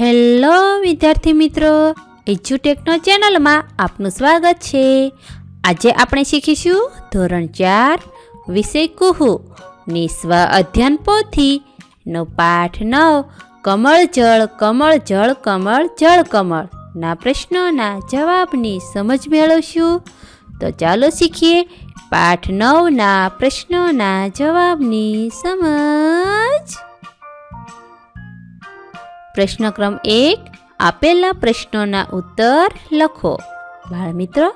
Hello, વિદ્યાર્થી મિત્રો. એજ્યુટેકનો ચેનલમાં આપનું સ્વાગત છે. આજે આપણે શીખીશું ધોરણ ચાર, વિષય કુહુ. નિસ્વ અધ્યયન પોથી નો પાઠ નવ, કમળ જળ કમળ જળ કમળ જળ, કમળ. ના પ્રશ્નોના જવાબની સમજ મેળવશું. તો ચાલો શીખીએ પાઠ નવના પ્રશ્નોના જવાબની સમજ. પ્રશ્ન ક્રમ એક, આપેલા પ્રશ્નોના ઉત્તર લખો. બાળમિત્રો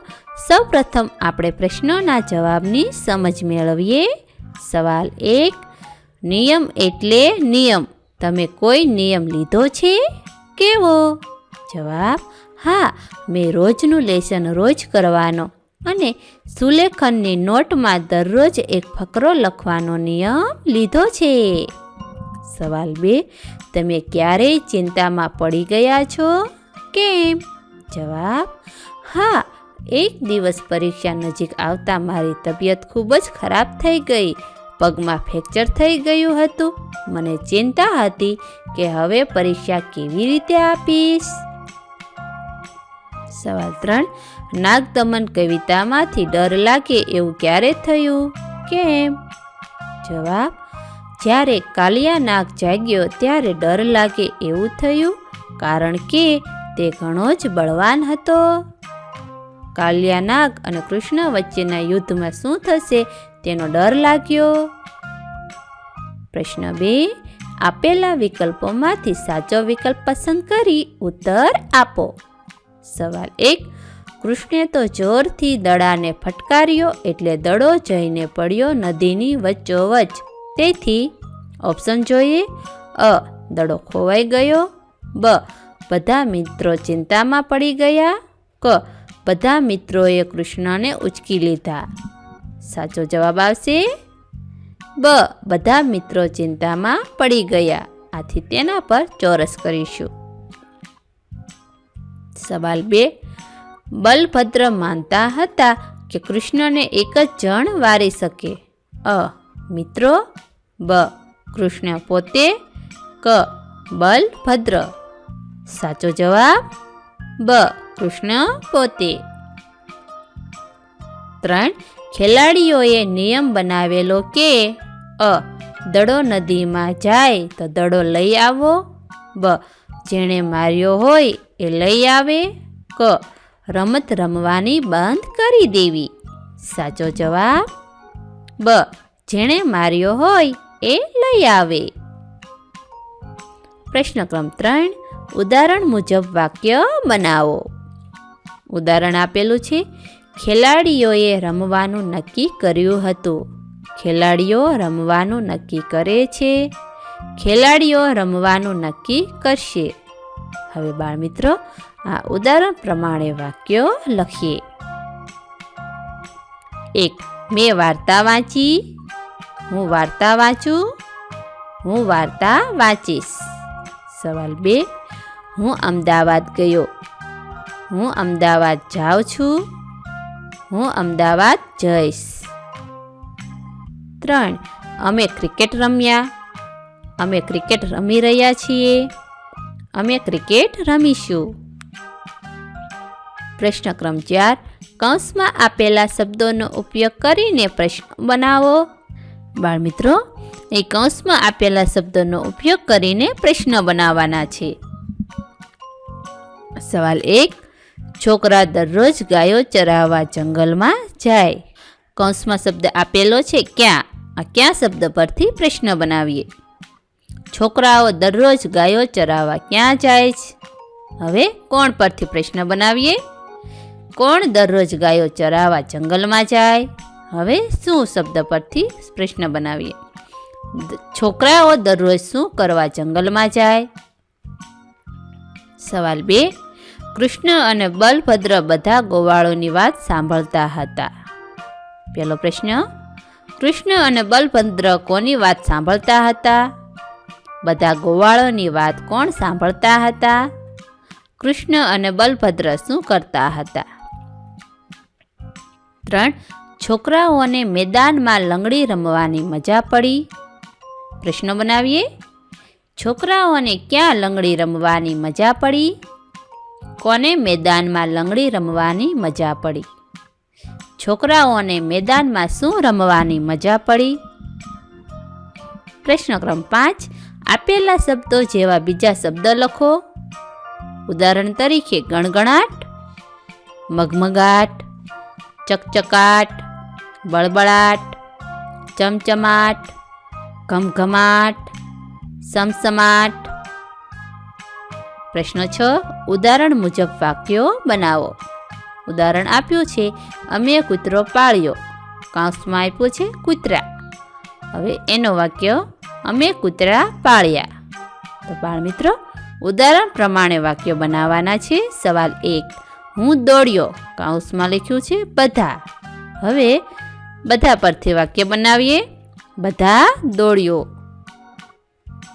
સૌપ્રથમ આપણે પ્રશ્નોના જવાબની સમજ મેળવીએ. સવાલ એક, નિયમ એટલે નિયમ. તમે કોઈ નિયમ લીધો છે? કેવો? જવાબ, હા, મેં રોજનું લેસન રોજ કરવાનો અને સુલેખનની નોટમાં દરરોજ એક ફકરો લખવાનો નિયમ લીધો છે. સવાલ બે, તમે ક્યારેય ચિંતામાં પડી ગયા છો? કેમ? જવાબ, હા, એક દિવસ પરીક્ષા નજીક આવતા મારી તબિયત ખૂબ જ ખરાબ થઈ ગઈ. પગમાં ફ્રેક્ચર થઈ ગયું હતું. મને ચિંતા હતી કે હવે પરીક્ષા કેવી રીતે આપીશ? સવાલ ત્રણ, નાગદમન કવિતામાંથી ડર લાગે એવું ક્યારે થયું? કેમ? જવાબ જ્યારે કાલિયા નાગ જાગ્યો ત્યારે ડર લાગે એવું થયું, કારણ કે તે ઘણો જ બળવાન હતો. કાલિયા નાગ અને કૃષ્ણ વચ્ચેના યુદ્ધમાં શું થશે તેનો ડર લાગ્યો? પ્રશ્ન બે, આપેલા વિકલ્પોમાંથી સાચો વિકલ્પ પસંદ કરી ઉત્તર આપો. સવાલ એક, કૃષ્ણે તો જોરથી દડાને ફટકાર્યો એટલે દડો જઈને પડ્યો નદીની વચ્ચોવચ. તેથી ઓપ્શન જોઈએ. અ, દડો ખોવાઈ ગયો. બ, બધા મિત્રો ચિંતામાં પડી ગયા. ક, બધા મિત્રોએ કૃષ્ણને ઉચકી લીધા. સાચો જવાબ આવશે? બ, બધા મિત્રો ચિંતામાં પડી ગયા. આથી તેના પર ચોરસ કરીશું. સવાલ બે. બલભદ્ર માનતા હતા કે કૃષ્ણને એક જ જણ વારી શકે? અ મિત્રો, બ. કૃષ્ણ પોતે, ક. બલભદ્ર સાચો જવાબ, બ. કૃષ્ણ પોતે. ત્રણ. ખેલાડીઓએ નિયમ બનાવેલો કે, અ. દડો નદીમાં જાય તો દડો લઈ આવો, બ. જેણે માર્યો હોય એ લઈ આવે, ક. રમત રમવાની બંધ કરી દેવી. સાચો જવાબ, બ. જેણે માર્યો હોય એ લઈ આવે. પ્રશ્ન ક્રમ ત્રણ, ઉદાહરણ મુજબ વાક્ય બનાવો. ઉદાહરણ આપેલું છે, ખેલાડીઓએ રમવાનું નક્કી કર્યું હતું. ખેલાડીઓ રમવાનું નક્કી કરે છે. ખેલાડીઓ રમવાનું નક્કી કરશે. હવે બાળમિત્રો, આ ઉદાહરણ પ્રમાણે વાક્યો લખીએ. એક, મેં વાર્તા વાંચી. હું વાર્તા વાંચું, હું વાર્તા વાંચીશ. સવાલ બે, હું અમદાવાદ ગયો. હું અમદાવાદ જાઉં છું, હું અમદાવાદ જઈશ. ત્રણ, અમે ક્રિકેટ રમ્યા. અમે ક્રિકેટ રમી રહ્યા છીએ. અમે ક્રિકેટ રમીશું. પ્રશ્ન ક્રમ ચાર, કૌંસમાં આપેલા શબ્દોનો ઉપયોગ કરીને પ્રશ્ન બનાવો. બાળમિત્રો એ કૌંસમાં આપેલા શબ્દોનો ઉપયોગ કરીને પ્રશ્ન બનાવવાના છે. સવાલ એક, છોકરા દરરોજ ગાયો ચરાવવા જંગલમાં જાય. કૌંસમાં શબ્દ આપેલો છે ક્યાં? આ ક્યાં શબ્દ પરથી પ્રશ્ન બનાવીએ? છોકરાઓ દરરોજ ગાયો ચરાવવા ક્યાં જાય છે? હવે કોણ પરથી પ્રશ્ન બનાવીએ? કોણ દરરોજ ગાયો ચરાવવા જંગલમાં જાય? હવે શું શબ્દ પરથી પ્રશ્ન બનાવીએ? છોકરાઓ દરરોજ શું કરવા જંગલમાં જાય? સવાલ બે, કૃષ્ણ અને બલભદ્ર બધા ગોવાળોની વાત સાંભળતા હતા. પહેલો પ્રશ્ન, કૃષ્ણ અને બલભદ્ર કોની વાત સાંભળતા હતા? બધા ગોવાળોની વાત કોણ સાંભળતા હતા? કૃષ્ણ અને બલભદ્ર શું કરતા હતા? ત્રણ છોકરાઓને મેદાનમાં લંગડી રમવાની મજા પડી. પ્રશ્ન બનાવીએ. છોકરાઓને ક્યાં લંગડી રમવાની મજા પડી? કોને મેદાનમાં લંગડી રમવાની મજા પડી? છોકરાઓને મેદાનમાં શું રમવાની મજા પડી? પ્રશ્ન ક્રમ પાંચ. આપેલા શબ્દો જેવા બીજા શબ્દ લખો. ઉદાહરણ તરીકે ગણગણાટ, મગમગાટ, ચકચકાટ બળબળાટ, ચમચમાટ, ઘમઘમાટ, સમસમાટ. પ્રશ્ન છ, ઉદાહરણ મુજબ વાક્યો બનાવો. ઉદાહરણ આપ્યું છે, અમે કૂતરો પાળ્યો. કાંસમાં આપ્યું છે, કૂતરા. હવે એનો વાક્ય, અમે કૂતરા પાળ્યા. તો બાળ મિત્રો, ઉદાહરણ પ્રમાણે વાક્યો બનાવવાના છે, સવાલ એક, હું દોડ્યો. કાઉસમાં લખ્યું છે, બધા. હવે બધા પરથી વાક્ય બનાવીએ. બધા દોડ્યો.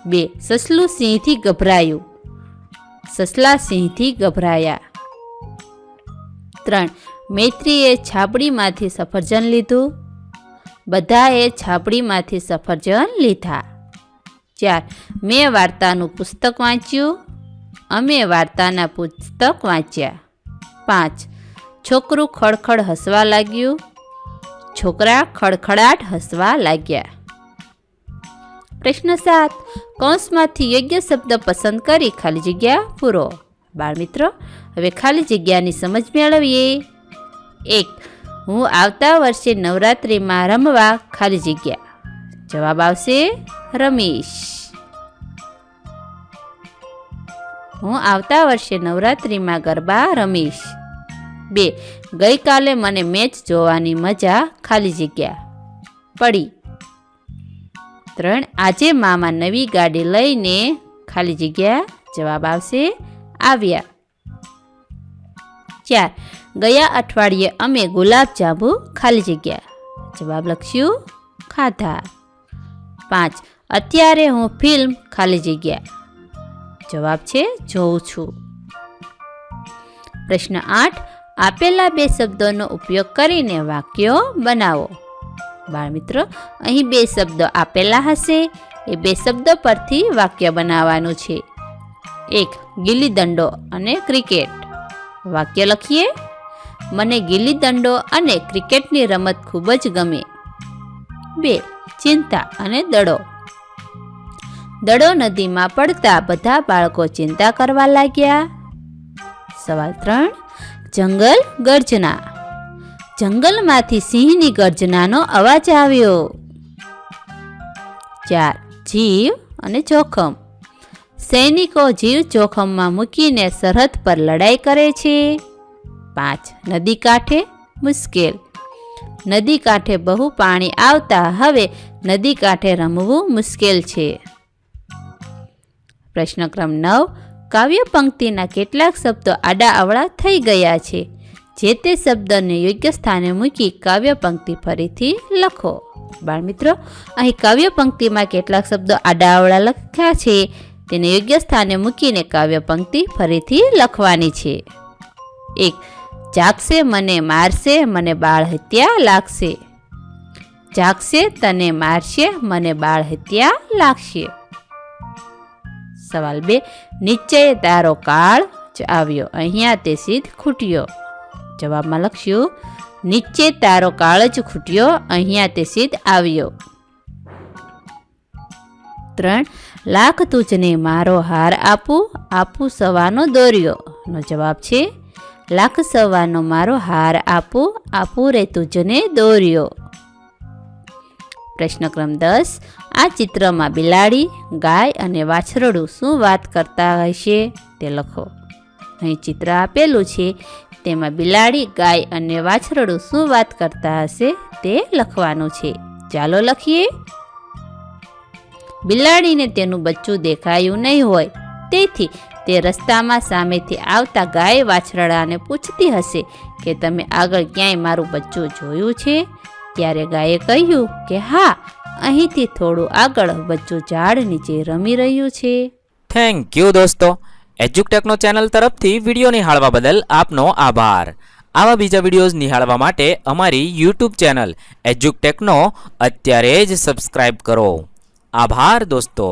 બે, સસલું સિંહથી ગભરાયું. સસલા સિંહથી ગભરાયા. ત્રણ, મૈત્રીએ છાપડીમાંથી સફરજન લીધું. બધાએ છાપડીમાંથી સફરજન લીધા. ચાર, મેં વાર્તાનું પુસ્તક વાંચ્યું. અમે વાર્તાના પુસ્તક વાંચ્યા. પાંચ, છોકરું ખડખડ હસવા લાગ્યું. છોકરા ખડખડાટ હસવા લાગ્યા. પ્રશ્ન સાત, કૌંસમાંથી યોગ્ય શબ્દ પસંદ કરી ખાલી જગ્યા પૂરો. બાળમિત્રો હવે ખાલી જગ્યાની સમજ મેળવીએ. એક, હું આવતા વર્ષે નવરાત્રિમાં રમવા ખાલી જગ્યા. જવાબ આવશે રમીશ. હું આવતા વર્ષે નવરાત્રિમાં ગરબા રમીશ. બે. ગઈકાલે મને મેચ જોવાની મજા ખાલી જગ્યા પડી. ત્રણ. આજે મામા નવી ગાડી લઈને ખાલી જગ્યા જવાબ આવશે આવ્યા. ચાર. ગયા અઠવાડિયે અમે ગુલાબજાંબુ ખાલી જગ્યા જવાબ લખ્યું ખાધા. પાંચ. અત્યારે હું ફિલ્મ ખાલી જગ્યા જવાબ છે જોઉં છું. પ્રશ્ન આઠ. આપેલા બે શબ્દોનો ઉપયોગ કરીને વાક્યો બનાવો. બાળમિત્રો અહીં બે શબ્દો આપેલા હશે. એ બે શબ્દો પરથી વાક્ય બનાવવાનું છે. એક ગિલ્લી દંડો અને ક્રિકેટ. વાક્ય લખીએ. મને ગિલ્લી દંડો અને ક્રિકેટની રમત ખૂબ જ ગમે. બે, ચિંતા અને દડો. દડો નદીમાં પડતા બધા બાળકો ચિંતા કરવા લાગ્યા. સવાલ ત્રણ જંગલ ગર્જના. જંગલમાંથી સિંહની ગર્જનાનો અવાજ આવ્યો. ચાર, જીવ અને જોખમ. સૈનિકો જીવ જોખમમાં મૂકીને સરહદ પર લડાઈ કરે છે. પાંચ, નદી કાંઠે મુશ્કેલ. નદી કાંઠે બહુ પાણી આવતા હવે નદી કાંઠે રમવું મુશ્કેલ છે. પ્રશ્ન ક્રમ નવ કાવ્ય પંક્તિના કેટલાક શબ્દો આડા અવળા થઈ ગયા છે. જે તે શબ્દને યોગ્ય સ્થાને મૂકી કાવ્ય પંક્તિ ફરીથી લખો. બાળમિત્રો, અહીં કાવ્ય પંક્તિમાં કેટલાક શબ્દો આડા અવળા લખ્યા છે. તેને યોગ્ય સ્થાને મૂકીને કાવ્ય પંક્તિ ફરીથી લખવાની છે. એક, જાગશે મને મારશે, મને બાળ હત્યા લાગશે. જાગશે તને મારશે, મને બાળ હત્યા લાગશે. સવાલ બે. નીચે તારો કાળ જ આવ્યો. અહીંયા તે સીધ ખૂટ્યો. જવાબમાં લખ્યું નીચે તારો કાળ જ ખૂટ્યો. અહીંયા તે સીધ આવ્યો. ત્રણ. લાખ તુજને મારો હાર આપું. આપું સવાનો દોર્યો. નો જવાબ છે, લાખ સવાનો મારો હાર આપું. આપું રે તુજને દોર્યો. પ્રશ્ન ક્રમ દસ. આ ચિત્રમાં બિલાડી, ગાય અને વાછરડું શું વાત કરતા હશે તે લખો. અહીં ચિત્ર આપેલું છે, તેમાં બિલાડી, ગાય અને વાછરડું શું વાત કરતા હશે તે લખવાનું છે. ચાલો લખીએ. બિલાડીને તેનું બચ્ચું દેખાયું નહીં હોય, તેથી તે રસ્તામાં સામેથી આવતા ગાય વાછરડાને પૂછતી હશે કે તમે આગળ ક્યાંય મારું બચ્ચું જોયું છે? ત્યારે ગાયે કહ્યું કે, હા, અહીંથી થોડું આગળ બચ્ચું ઝાડ નીચે રમી રહ્યું છે. થેન્ક યુ દોસ્તો. એજ્યુકટેકનો ચેનલ તરફથી વીડિયો નિહાળવા બદલ આપનો આભાર. આવા બીજા વિડીયોઝ નિહાળવા માટે અમારી યુટ્યુબ ચેનલ એજ્યુકટેકનો અત્યારે જ સબસ્ક્રાઈબ કરો. આભાર દોસ્તો.